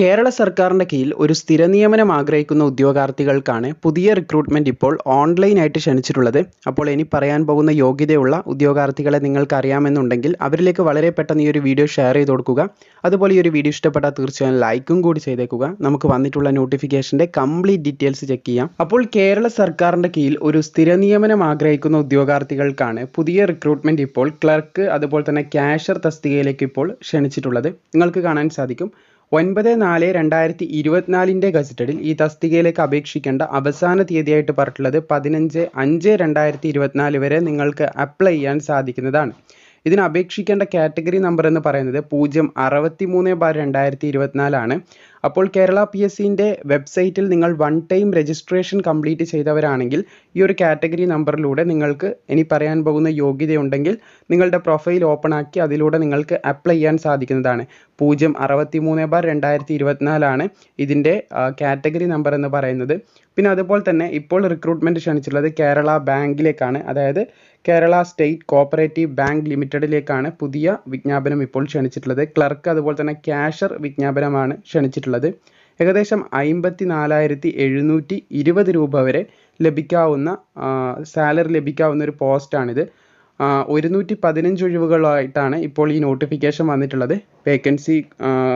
കേരള സർക്കാരിന്റെ കീഴിൽ ഒരു സ്ഥിര നിയമനം ആഗ്രഹിക്കുന്ന ഉദ്യോഗാർത്ഥികൾക്കാണ് പുതിയ റിക്രൂട്ട്മെന്റ് ഇപ്പോൾ ഓൺലൈനായിട്ട് ക്ഷണിച്ചിട്ടുള്ളത്. അപ്പോൾ ഇനി പറയാൻ പോകുന്ന യോഗ്യതയുള്ള ഉദ്യോഗാർത്ഥികളെ നിങ്ങൾക്ക് അറിയാമെന്നുണ്ടെങ്കിൽ അവരിലേക്ക് വളരെ പെട്ടെന്ന് ഈ ഒരു വീഡിയോ ഷെയർ ചെയ്ത് കൊടുക്കുക. അതുപോലെ ഈ ഒരു വീഡിയോ ഇഷ്ടപ്പെട്ടാൽ തീർച്ചയായും ലൈക്കും കൂടി ചെയ്തേക്കുക. നമുക്ക് വന്നിട്ടുള്ള നോട്ടിഫിക്കേഷന്റെ കംപ്ലീറ്റ് ഡീറ്റെയിൽസ് ചെക്ക് ചെയ്യാം. അപ്പോൾ കേരള സർക്കാരിന്റെ കീഴിൽ ഒരു സ്ഥിര നിയമനം ആഗ്രഹിക്കുന്ന ഉദ്യോഗാർത്ഥികൾക്കാണ് പുതിയ റിക്രൂട്ട്മെന്റ് ഇപ്പോൾ ക്ലർക്ക് അതുപോലെ തന്നെ ക്യാഷർ തസ്തികയിലേക്ക് ഇപ്പോൾ ക്ഷണിച്ചിട്ടുള്ളത്. നിങ്ങൾക്ക് കാണാൻ സാധിക്കും. ഒൻപത് നാല് രണ്ടായിരത്തി ഇരുപത്തിനാലിന്റെ ഗസറ്റഡിൽ ഈ തസ്തികയിലേക്ക് അപേക്ഷിക്കേണ്ട അവസാന തീയതിയായിട്ട് പറഞ്ഞിട്ടുള്ളത് പതിനഞ്ച് അഞ്ച് രണ്ടായിരത്തി ഇരുപത്തിനാല് വരെ നിങ്ങൾക്ക് അപ്ലൈ ചെയ്യാൻ സാധിക്കുന്നതാണ്. ഇതിന് അപേക്ഷിക്കേണ്ട കാറ്റഗറി നമ്പർ എന്ന് പറയുന്നത് പൂജ്യം അറുപത്തി മൂന്ന് ബാർ രണ്ടായിരത്തി ഇരുപത്തിനാലാണ് അപ്പോൾ കേരള പി എസ് സിന്റെ വെബ്സൈറ്റിൽ നിങ്ങൾ വൺ ടൈം രജിസ്ട്രേഷൻ കംപ്ലീറ്റ് ചെയ്തവരാണെങ്കിൽ ഈ ഒരു കാറ്റഗറി നമ്പറിലൂടെ നിങ്ങൾക്ക് ഇനി പറയാൻ പോകുന്ന യോഗ്യതയുണ്ടെങ്കിൽ നിങ്ങളുടെ പ്രൊഫൈൽ ഓപ്പൺ ആക്കി അതിലൂടെ നിങ്ങൾക്ക് അപ്ലൈ ചെയ്യാൻ സാധിക്കുന്നതാണ്. പൂജ്യം അറുപത്തി മൂന്ന് ബാർ രണ്ടായിരത്തി ഇരുപത്തിനാലാണ് ഇതിന്റെ കാറ്റഗറി നമ്പർ എന്ന് പറയുന്നത്. പിന്നെ അതുപോലെ തന്നെ ഇപ്പോൾ റിക്രൂട്ട്മെന്റ് ക്ഷണിച്ചിട്ടുള്ളത് കേരള ബാങ്കിലേക്കാണ്. അതായത് കേരള സ്റ്റേറ്റ് കോപ്പറേറ്റീവ് ബാങ്ക് ലിമിറ്റഡിലേക്കാണ് പുതിയ വിജ്ഞാപനം ഇപ്പോൾ ക്ഷണിച്ചിട്ടുള്ളത്. ക്ലർക്ക് അതുപോലെ തന്നെ ക്യാഷർ വിജ്ഞാപനമാണ് ക്ഷണിച്ചിട്ടുള്ളത്. ഏകദേശം അമ്പത്തി നാലായിരത്തി എഴുന്നൂറ്റി ഇരുപത് രൂപ വരെ ലഭിക്കാവുന്ന സാലറി ലഭിക്കാവുന്ന ഒരു പോസ്റ്റാണിത്. ഒരുന്നൂറ്റി പതിനഞ്ച് ഒഴിവുകളായിട്ടാണ് ഇപ്പോൾ ഈ നോട്ടിഫിക്കേഷൻ വന്നിട്ടുള്ളത്. വേക്കൻസി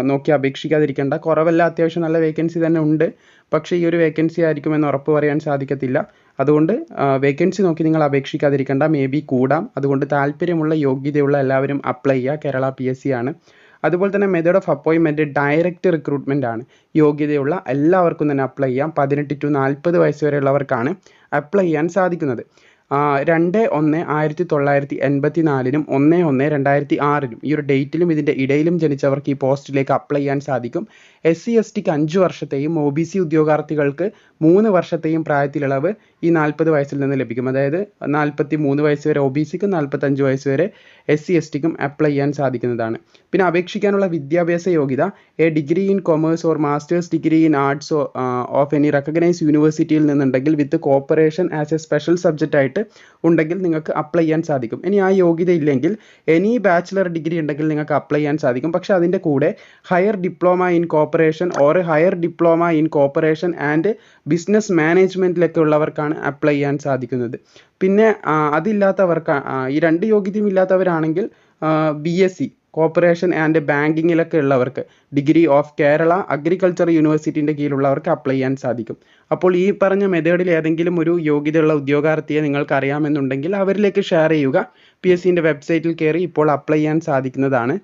നോക്കി അപേക്ഷിക്കാതിരിക്കേണ്ട. കുറവല്ല അത്യാവശ്യം നല്ല വേക്കൻസി തന്നെ ഉണ്ട്. പക്ഷേ ഈ ഒരു വേക്കൻസി ആയിരിക്കുമെന്ന് ഉറപ്പ് പറയാൻ സാധിക്കത്തില്ല. അതുകൊണ്ട് വേക്കൻസി നോക്കി നിങ്ങൾ അപേക്ഷിക്കാതിരിക്കേണ്ട. മേ ബി കൂടാം. അതുകൊണ്ട് താല്പര്യമുള്ള യോഗ്യതയുള്ള എല്ലാവരും അപ്ലൈ ചെയ്യുക. കേരള പി എസ് സി ആണ്. അതുപോലെ തന്നെ മെത്തേഡ് ഓഫ് അപ്പോയിൻമെന്റ് ഡയറക്റ്റ് റിക്രൂട്ട്മെന്റ് ആണ്. യോഗ്യതയുള്ള എല്ലാവർക്കും തന്നെ അപ്ലൈ ചെയ്യാം. പതിനെട്ട് ടു നാൽപ്പത് വയസ്സ് വരെയുള്ളവർക്കാണ് അപ്ലൈ ചെയ്യാൻ സാധിക്കുന്നത്. രണ്ട് ഒന്ന് ആയിരത്തി തൊള്ളായിരത്തി എൺപത്തി നാലിനും ഒന്ന് ഒന്ന് രണ്ടായിരത്തി ആറിനും ഈ ഒരു ഡേറ്റിലും ഇതിന്റെ ഇടയിലും ജനിച്ചവർക്ക് ഈ പോസ്റ്റിലേക്ക് അപ്ലൈ ചെയ്യാൻ സാധിക്കും. എസ് സി എസ് ടിക്ക് അഞ്ച് വർഷത്തെയും ഒ ബി സി ഉദ്യോഗാർത്ഥികൾക്ക് മൂന്ന് വർഷത്തെയും പ്രായത്തിലിളവ് ഈ നാൽപ്പത് വയസ്സിൽ നിന്ന് ലഭിക്കും. അതായത് നാൽപ്പത്തി മൂന്ന് വയസ്സ് വരെ ഒ ബി സിക്കും നാൽപ്പത്തഞ്ച് വയസ്സ് വരെ എസ് സി എസ് ടിക്കും അപ്ലൈ ചെയ്യാൻ സാധിക്കുന്നതാണ്. പിന്നെ അപേക്ഷിക്കാനുള്ള വിദ്യാഭ്യാസ യോഗ്യത a degree in commerce or masters degree in arts of any recognise യൂണിവേഴ്സിറ്റിയിൽ നിന്നുണ്ടെങ്കിൽ with cooperation as a special subject ആയിട്ട് ഉണ്ടെങ്കിൽ നിങ്ങൾക്ക് അപ്ലൈ ചെയ്യാൻ സാധിക്കും. ഇനി ആ യോഗ്യത ഇല്ലെങ്കിൽ എനി ബാച്ചിലർ ഡിഗ്രി ഉണ്ടെങ്കിൽ നിങ്ങൾക്ക് അപ്ലൈ ചെയ്യാൻ സാധിക്കും. പക്ഷേ അതിന്റെ കൂടെ higher diploma in cooperation or higher diploma in cooperation and business മാനേജ്മെന്റിലൊക്കെ ഉള്ളവർക്കാണ് അപ്ലൈ ചെയ്യാൻ സാധിക്കുന്നത്. പിന്നെ അതില്ലാത്തവർക്ക് ഈ രണ്ട് യോഗ്യതയും ഇല്ലാത്തവരാണെങ്കിൽ B S C cooperation and ബാങ്കിങ്ങിലൊക്കെ ഉള്ളവർക്ക് ഡിഗ്രി ഓഫ് കേരള അഗ്രികൾച്ചർ യൂണിവേഴ്സിറ്റിന്റെ കീഴിലുള്ളവർക്ക് അപ്ലൈ ചെയ്യാൻ സാധിക്കും. അപ്പോൾ ഈ പറഞ്ഞ മെത്തേഡിൽ ഏതെങ്കിലും ഒരു യോഗ്യതയുള്ള ഉദ്യോഗാർത്ഥിയെ നിങ്ങൾക്ക് അറിയാമെന്നുണ്ടെങ്കിൽ അവരിലേക്ക് ഷെയർ ചെയ്യുക. പി എസ് സിന്റെ വെബ്സൈറ്റിൽ കയറി ഇപ്പോൾ അപ്ലൈ ചെയ്യാൻ സാധിക്കുന്നതാണ്.